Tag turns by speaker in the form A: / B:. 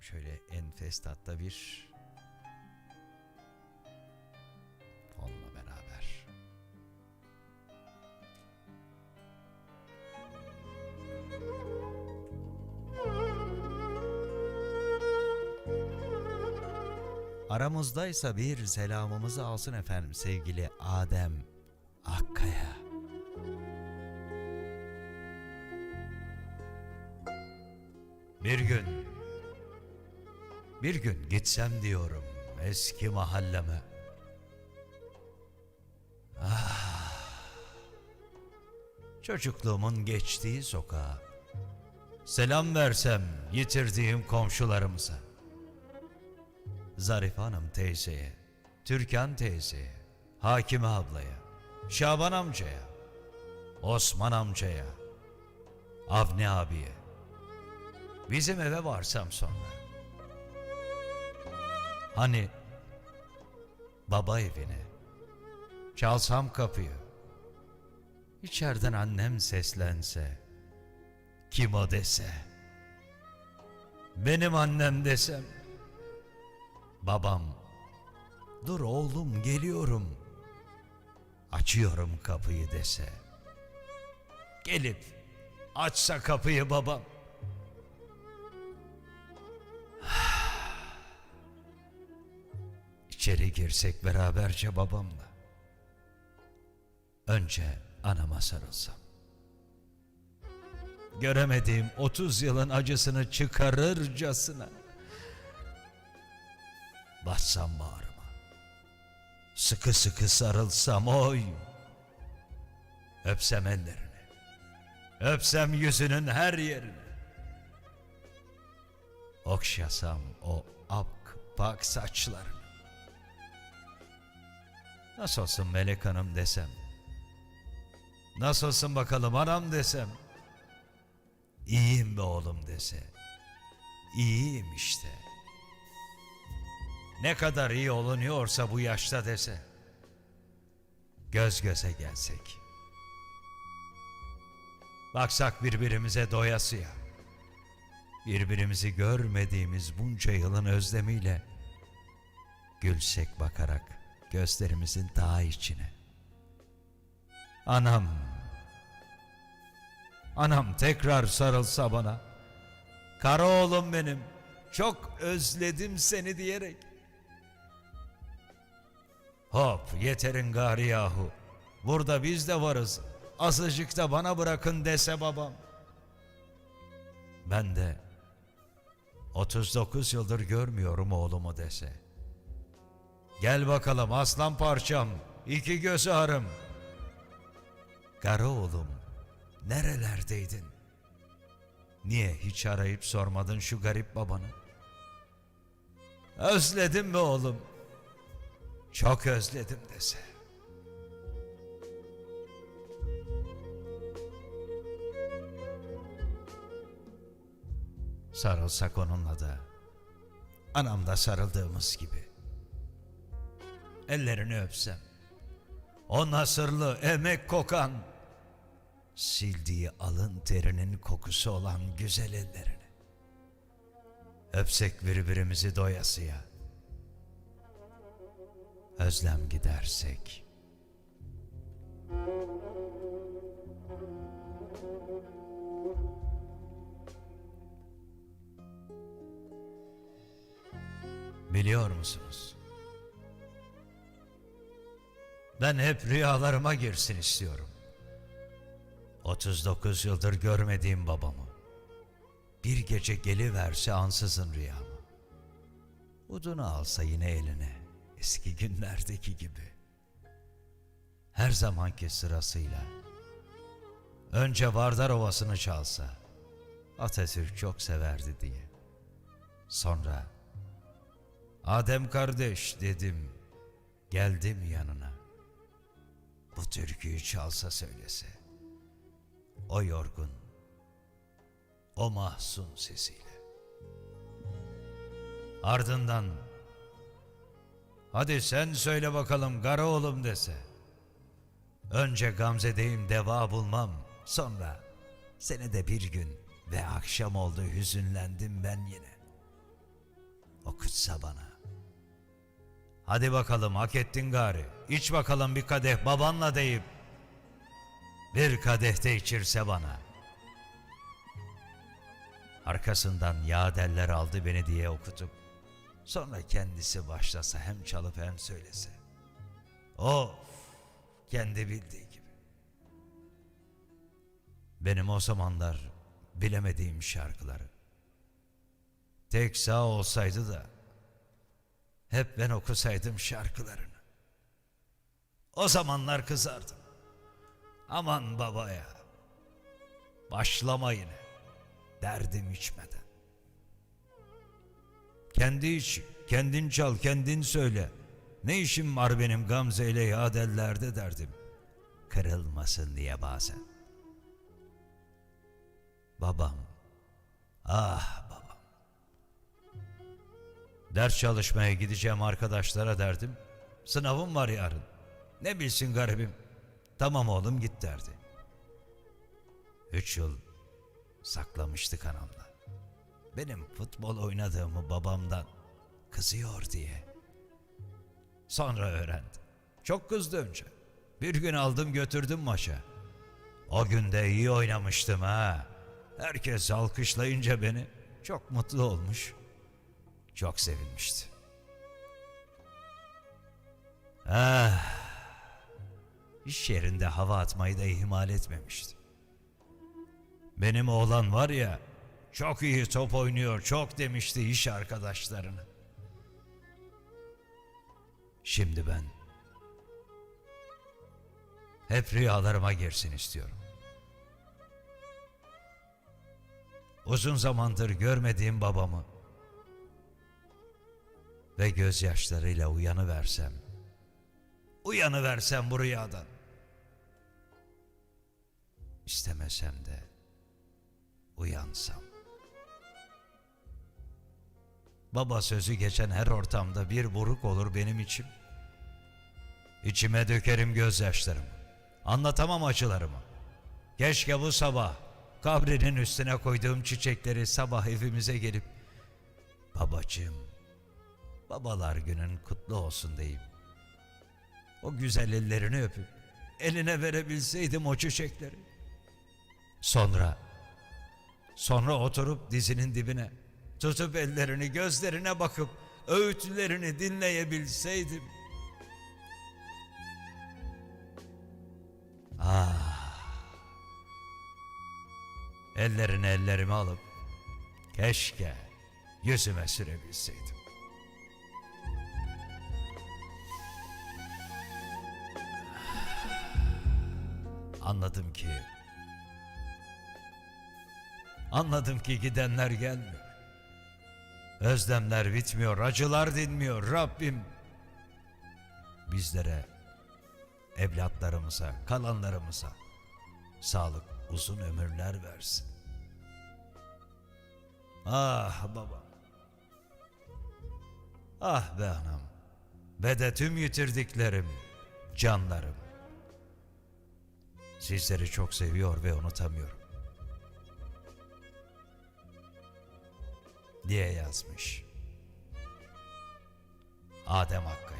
A: şöyle enfes tatta bir fonla beraber. Aramızdaysa bir selamımızı alsın efendim sevgili Adem Akkaya. Bir gün, bir gün gitsem diyorum eski mahalleme. Ah, çocukluğumun geçtiği sokağa. Selam versem yitirdiğim komşularımıza. Zarife Hanım teyzeye, Türkan teyzeye, Hakime ablaya, Şaban amcaya, Osman amcaya, Avni abiye, bizim eve varsam sonra. Hani? Baba evine, çalsam kapıyı, içeriden annem seslense, kim o dese, benim annem desem, babam, dur oğlum geliyorum, açıyorum kapıyı dese, gelip açsa kapıyı babam, İçeri girsek beraberce babamla. Önce anama sarılsam. Göremediğim 30 yılın acısını çıkarırcasına. Bassam bağrıma. Sıkı sıkı sarılsam oy. Öpsem ellerini. Öpsem yüzünün her yerini. Okşasam o ak pak saçlarını. Nasılsın Melek Hanım desem. Nasılsın bakalım anam desem. İyiyim be oğlum dese. İyiyim işte. Ne kadar iyi olunuyorsa bu yaşta dese. Göz göze gelsek. Baksak birbirimize doyasıya. Birbirimizi görmediğimiz bunca yılın özlemiyle gülsek bakarak gözlerimizin daha içine. Anam, anam tekrar sarılsa bana. Kara oğlum benim, çok özledim seni diyerek. Hop yeterin gari yahu. Burada biz de varız. Azıcık da bana bırakın dese babam. Ben de 39 yıldır görmüyorum oğlumu dese. Gel bakalım aslan parçam, iki göz ağrım. Kara oğlum, nerelerdeydin? Niye hiç arayıp sormadın şu garip babanı? Özledim mi oğlum? Çok özledim dese. Sarılsak onunla da, anam da sarıldığımız gibi ellerini öpsem. O nasırlı emek kokan, sildiği alın terinin kokusu olan güzel ellerini. Öpsek birbirimizi doyasıya. Özlem gidersek. Biliyor musunuz? Ben hep rüyalarıma girsin istiyorum. 39 yıldır görmediğim babamı. Bir gece geliverse ansızın rüyama. Udunu alsa yine eline, eski günlerdeki gibi. Her zamanki sırasıyla. Önce Vardar Ovası'nı çalsa, Atatürk çok severdi diye. Sonra, Adem kardeş dedim, geldim yanına bu türküyü çalsa söylese. O yorgun, o mahzun sesiyle. Ardından, hadi sen söyle bakalım kara oğlum dese. Önce Gamze'deyim deva bulmam, sonra seni de bir gün ve akşam oldu hüzünlendim ben yine. okutsa bana. Hadi bakalım hak ettin gari. İç bakalım bir kadeh babanla deyip. Bir kadehte içirse bana. Arkasından yağ deller aldı beni diye okutup. Sonra kendisi başlasa hem çalıp hem söylese. Of! Kendi bildiği gibi. Benim o zamanlar bilemediğim şarkıları. Tek sağ olsaydı da hep ben okusaydım şarkılarını. O zamanlar kızardım. Aman babaya. Başlama yine. Derdim içmeden. Kendi iç, kendin çal, kendin söyle. Ne işim var benim Gamze ile yadellerde derdim. Kırılmasın diye bazen. Babam, ah babam. Ders çalışmaya gideceğim arkadaşlara derdim. Sınavım var yarın. Ne bilsin garibim. Tamam oğlum git derdi. Üç yıl saklamıştı kanamda. Benim futbol oynadığımı babamdan kızıyor diye. Sonra öğrendi. Çok kızdı önce. Bir gün aldım götürdüm maça. O gün de iyi oynamıştım ha. Herkes alkışlayınca beni çok mutlu olmuş. Çok sevinmişti. Ah, iş yerinde hava atmayı da ihmal etmemişti. Benim oğlan var ya, çok iyi top oynuyor, çok demişti iş arkadaşlarına. Şimdi ben hep rüyalarıma girsin istiyorum. Uzun zamandır görmediğim babamı ve gözyaşlarıyla uyanıversem, uyanıversem bu rüyadan. İstemesem de uyansam. Baba sözü geçen her ortamda bir buruk olur benim içim. İçime dökerim gözyaşlarımı. Anlatamam acılarımı. Keşke bu sabah kabrinin üstüne koyduğum çiçekleri sabah evimize gelip babacığım babalar günün kutlu olsun deyip o güzel ellerini öpüp eline verebilseydim o çiçekleri. Sonra Sonra oturup dizinin dibine, tutup ellerini gözlerine bakıp öğütlerini dinleyebilseydim. Ah. Ellerini ellerime alıp keşke yüzüme sürebilseydim. Anladım ki Anladım ki gidenler gelmiyor. Özlemler bitmiyor, acılar dinmiyor Rabbim. Bizlere, evlatlarımıza, kalanlarımıza sağlık, uzun ömürler versin. Ah babam. Ah be anam. Ve de tüm yitirdiklerim, canlarım. Sizleri çok seviyor ve unutamıyorum. diye yazmış. Adem Hakkı.